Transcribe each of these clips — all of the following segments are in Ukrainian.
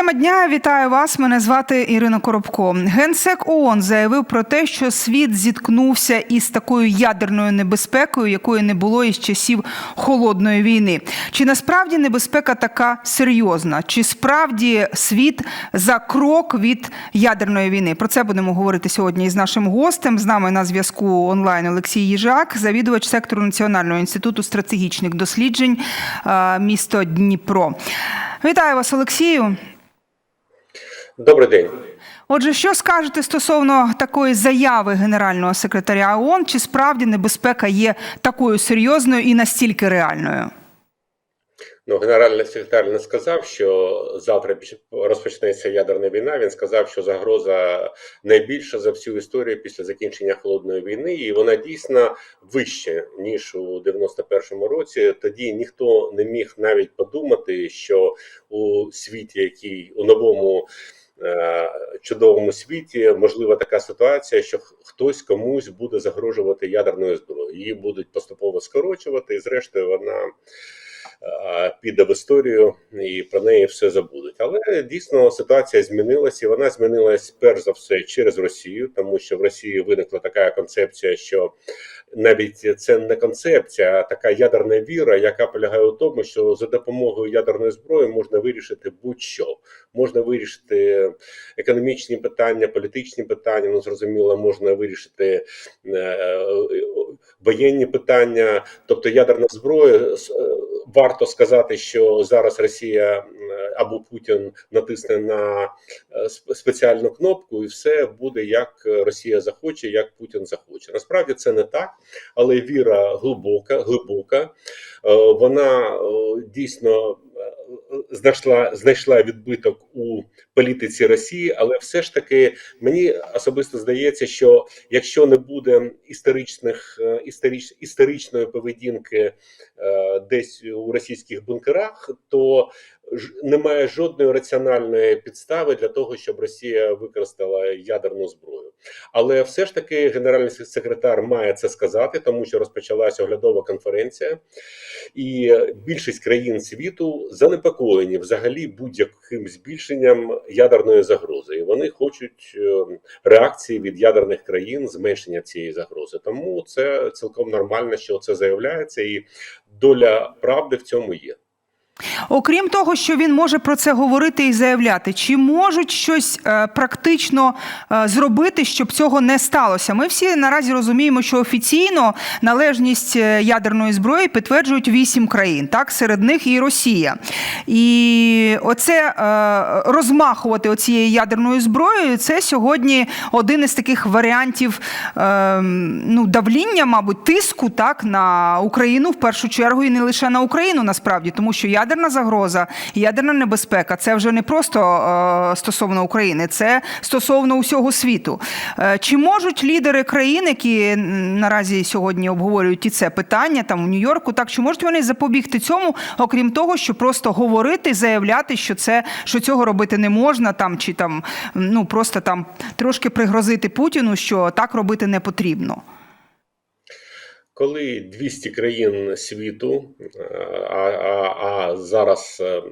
тема дня. Вітаю вас. Мене звати Ірина Коробко. Генсек ООН заявив про те, що світ зіткнувся із такою ядерною небезпекою, якої не було із часів холодної війни. Чи насправді небезпека така серйозна? Чи справді світ за крок від ядерної війни? Про це будемо говорити сьогодні із нашим гостем. З нами на зв'язку онлайн Олексій Їжак, завідувач сектору Національного інституту стратегічних досліджень е, місто Дніпро. Вітаю вас, Олексію. Добрий день. Отже, що скажете стосовно такої заяви генерального секретаря ООН? Чи справді небезпека є такою серйозною і настільки реальною? Ну, генеральний секретар не сказав, що завтра розпочнеться ядерна війна. Він сказав, що загроза найбільша за всю історію після закінчення холодної війни, і вона дійсно вища ніж у 91-му році. Тоді ніхто не міг навіть подумати, що у світі, який у новому. Е, Чудовому світі можлива така ситуація, що хтось комусь буде загрожувати ядерною зброєю. Її будуть поступово скорочувати, і зрештою вона е, піде в історію і про неї все забудуть. Але дійсно ситуація змінилася, і вона змінилась перш за все через Росію, тому що в Росії виникла така концепція, що навіть це не концепція, а така ядерна віра, яка полягає у тому, що за допомогою ядерної зброї можна вирішити будь-що. Можна вирішити економічні питання, політичні питання. Ну зрозуміло, можна вирішити е, воєнні питання, тобто ядерна зброя. Варто сказати, що зараз Росія або Путін натисне на е, спеціальну кнопку, і все буде як Росія захоче, як Путін захоче. Насправді це не так, але віра глибока, глибока. Е, Вона е, дійсно знайшла знайшла відбиток у політиці Росії, але все ж таки мені особисто здається, що якщо не буде історичних е, історич, історичної поведінки е, десь у російських бункерах, то немає жодної раціональної підстави для того, щоб Росія використала ядерну зброю. Але все ж таки генеральний секретар має це сказати, тому що розпочалася оглядова конференція, і більшість країн світу занепокоєні взагалі будь-яким збільшенням ядерної загрози. І вони хочуть е, реакції від ядерних країн, зменшення цієї загрози. Тому це цілком нормально, що це заявляється, і доля правди в цьому є. Окрім того, що він може про це говорити і заявляти, чи можуть щось е, практично е, зробити, щоб цього не сталося? Ми всі наразі розуміємо, що офіційно належність е, ядерної зброї підтверджують вісім країн, так серед них і Росія. І оце розмахувати оцією ядерною зброєю, це сьогодні один із таких варіантів ну, давління, мабуть, тиску так на Україну в першу чергу, і не лише на Україну, насправді, тому що ядерна загроза, ядерна небезпека це вже не просто е, стосовно України, це стосовно усього світу. Е, чи можуть лідери країн, які наразі сьогодні обговорюють і це питання там у Нью-Йорку, так чи можуть вони запобігти цьому, окрім того, що просто говорити, заявляти, що це що цього робити не можна, там чи там ну просто там трошки пригрозити Путіну, що так робити не потрібно. Коли 200 країн світу, а, а, а зараз е,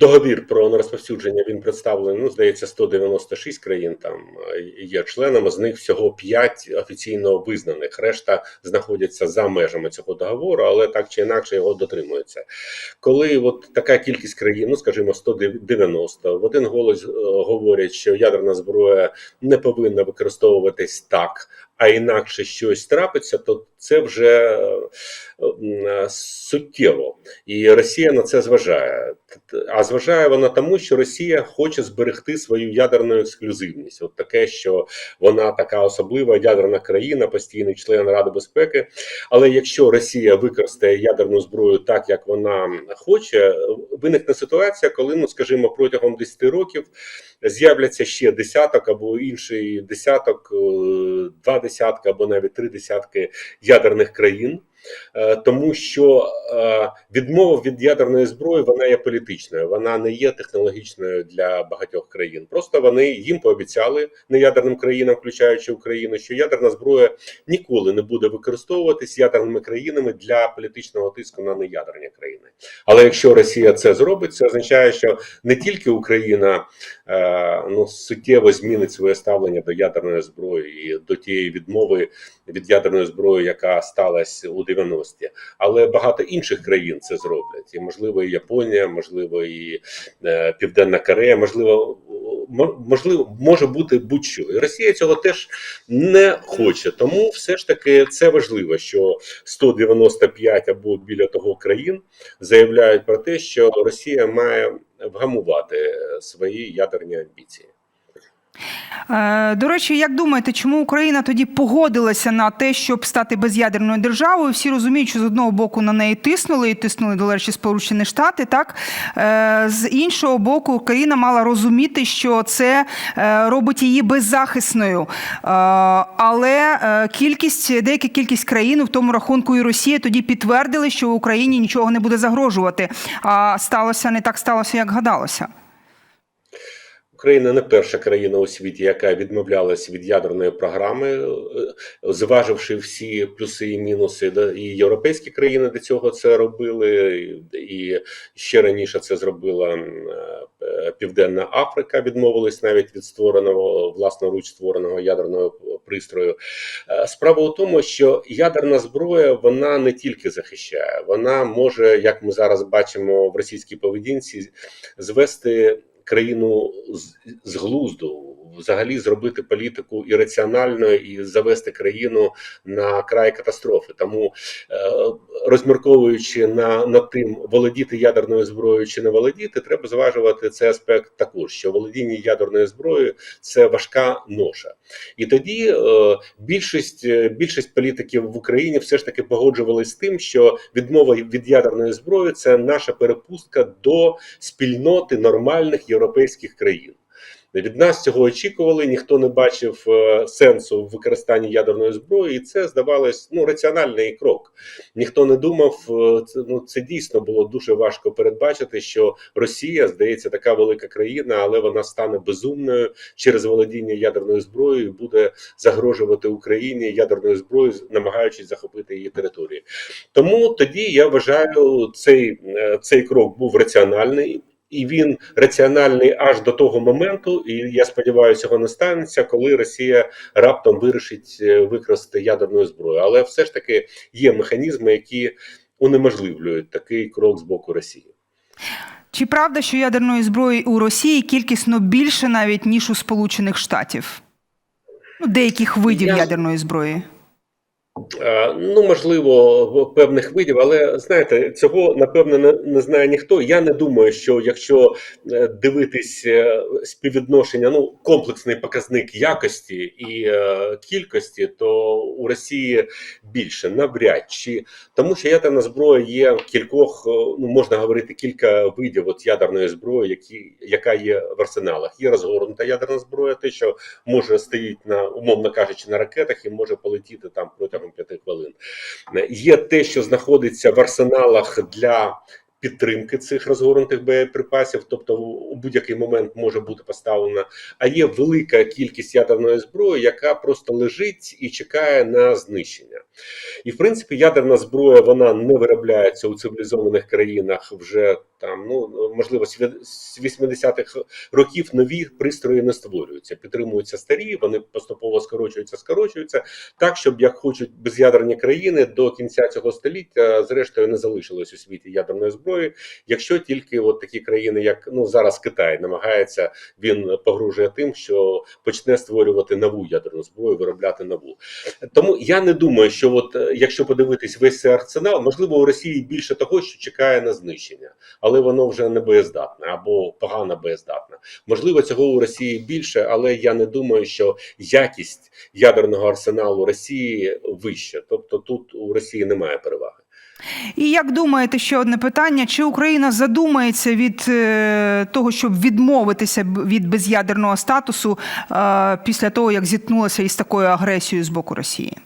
договір про нерозповсюдження він представлений, ну здається, 196 країн там е, є членами. З них всього 5 офіційно визнаних. Решта знаходяться за межами цього договору, але так чи інакше його дотримуються. Коли от така кількість країн, ну скажімо, 190, в один голос е, говорять, що ядерна зброя не повинна використовуватись так а інакше щось трапиться, то це вже е, суттєво, і Росія на це зважає. А зважає вона тому, що Росія хоче зберегти свою ядерну ексклюзивність. От таке, що вона така особлива ядерна країна, постійний член Ради безпеки. Але якщо Росія використає ядерну зброю так, як вона хоче, виникне ситуація, коли, ну скажімо, протягом 10 років з'являться ще десяток або інший десяток, е, два десятки або навіть три десятки ядерних країн. е, тому що е, відмова від ядерної зброї вона є політичною, вона не є технологічною для багатьох країн. Просто вони їм пообіцяли неядерним країнам, включаючи Україну, що ядерна зброя ніколи не буде використовуватись ядерними країнами для політичного тиску на неядерні країни. Але якщо Росія це зробить, це означає, що не тільки Україна ну суттєво змінить своє ставлення до ядерної зброї і до тієї відмови від ядерної зброї, яка сталася у 90-ті, але багато інших країн це зроблять, і можливо, і Японія, можливо, і е, Південна Корея, можливо. Можливо, може бути будь-що, і Росія цього теж не хоче. Тому все ж таки це важливо, що 195 або біля того країн заявляють про те, що Росія має вгамувати свої ядерні амбіції. Е, До речі, як думаєте, чому Україна тоді погодилася на те, щоб стати без'ядерною державою? Всі розуміють, що з одного боку на неї тиснули, і тиснули, до речі, Сполучені Штати. Так Е, з іншого боку, Україна мала розуміти, що це е, робить її беззахисною. Але кількість, деяка кількість країн, в тому рахунку і Росія, тоді підтвердили, що Україні нічого не буде загрожувати. А сталося не так сталося, як гадалося. Україна не перша країна у світі, яка відмовлялась від ядерної програми, е, зваживши всі плюси і мінуси. І європейські країни до цього це робили, і- і ще раніше це зробила е, Південна Африка, відмовилась навіть від створеного власноруч створеного ядерного пристрою. Е, Справа у тому, що ядерна зброя вона не тільки захищає, вона може, як ми зараз бачимо в російській поведінці, звести країну з, з глузду, взагалі зробити політику ірраціональною і завести країну на край катастрофи. Тому е, розмірковуючи на над тим, володіти ядерною зброєю чи не володіти, треба зважувати цей аспект також, що володіння ядерною зброєю це важка ноша. І тоді е, більшість, е, більшість політиків в Україні все ж таки погоджувалися з тим, що відмова від ядерної зброї це наша перепустка до спільноти нормальних європейських країн. Від нас цього очікували, ніхто не бачив е, сенсу в використанні ядерної зброї, і це здавалось ну раціональний крок. Ніхто не думав, е, це ну це дійсно було дуже важко передбачити, що Росія здається така велика країна, але вона стане безумною через володіння ядерною зброєю, і буде загрожувати Україні ядерною зброєю, намагаючись захопити її територію. Тому тоді я вважаю, цей, е, цей крок був раціональний. І він раціональний аж до того моменту, і я сподіваюся, цього не станеться, коли Росія раптом вирішить е, використати ядерну зброю. Але все ж таки є механізми, які унеможливлюють такий крок з боку Росії. Чи правда, що ядерної зброї у Росії кількісно більше навіть ніж у Сполучених Штатів? Ну, деяких видів Я- ядерної зброї. Е, Ну, можливо, певних видів, але знаєте, цього напевно не, не знає ніхто. Я не думаю, що якщо е, дивитись е, співвідношення, ну комплексний показник якості і е, кількості, то у Росії більше навряд чи тому, що ядерна зброя є кількох, ну можна говорити кілька видів от ядерної зброї, які яка є в арсеналах. Є розгорнута ядерна зброя, те, що може стоїть на умовно кажучи на ракетах і може полетіти там протягом п'яти хвилин. Е, Є те, що знаходиться в арсеналах для підтримки цих розгорнутих боєприпасів, тобто у будь-який момент може бути поставлена. А є велика кількість ядерної зброї, яка просто лежить і чекає на знищення. І в принципі, ядерна зброя вона не виробляється у цивілізованих країнах вже там, ну можливо, з 80-х років нові пристрої не створюються, підтримуються старі, вони поступово скорочуються, скорочуються так, щоб як хочуть без'ядерні країни до кінця цього століття, зрештою, не залишилось у світі ядерної зброї, якщо тільки от такі країни, як ну зараз Китай, намагається він погрожує тим, що почне створювати нову ядерну зброю, виробляти нову. Тому я не думаю, що от е, якщо подивитись весь цей арсенал, можливо, у Росії більше того, що чекає на знищення, але воно вже не боєздатне або погано боєздатне. Можливо, цього у Росії більше, але я не думаю, що якість ядерного арсеналу Росії вища. Тобто тут у Росії немає переваги. І як думаєте, ще одне питання: чи Україна задумається від е, того, щоб відмовитися від без'ядерного статусу е, після того, як зіткнулася із такою агресією з боку Росії?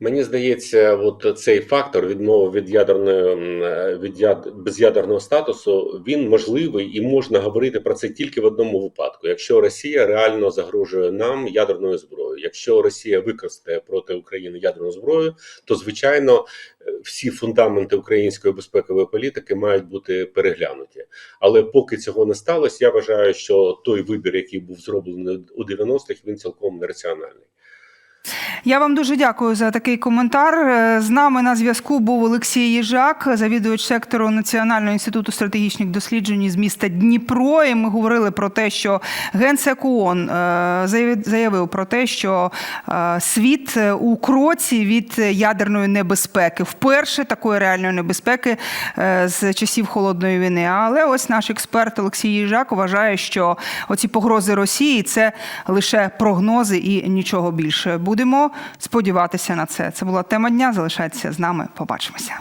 Мені здається, от цей фактор відмови від ядерної від яд, безядерного статусу він можливий і можна говорити про це тільки в одному випадку: якщо Росія реально загрожує нам ядерною зброєю, якщо Росія використає проти України ядерну зброю, то звичайно всі фундаменти української безпекової політики мають бути переглянуті. Але поки цього не сталося, я вважаю, що той вибір, який був зроблений у 90-х, він цілком нераціональний. Я вам дуже дякую за такий коментар. Е, З нами на зв'язку був Олексій Їжак, завідувач сектору Національного інституту стратегічних досліджень з міста Дніпро. І ми говорили про те, що генсек ООН е, заявив- про те, що е, світ у кроці від ядерної небезпеки, вперше такої реальної небезпеки з часів холодної війни. Але ось наш експерт Олексій Їжак вважає, що оці погрози Росії це лише прогнози і нічого більше. Будемо сподіватися на це. Це була тема дня. Залишайтеся з нами. Побачимося.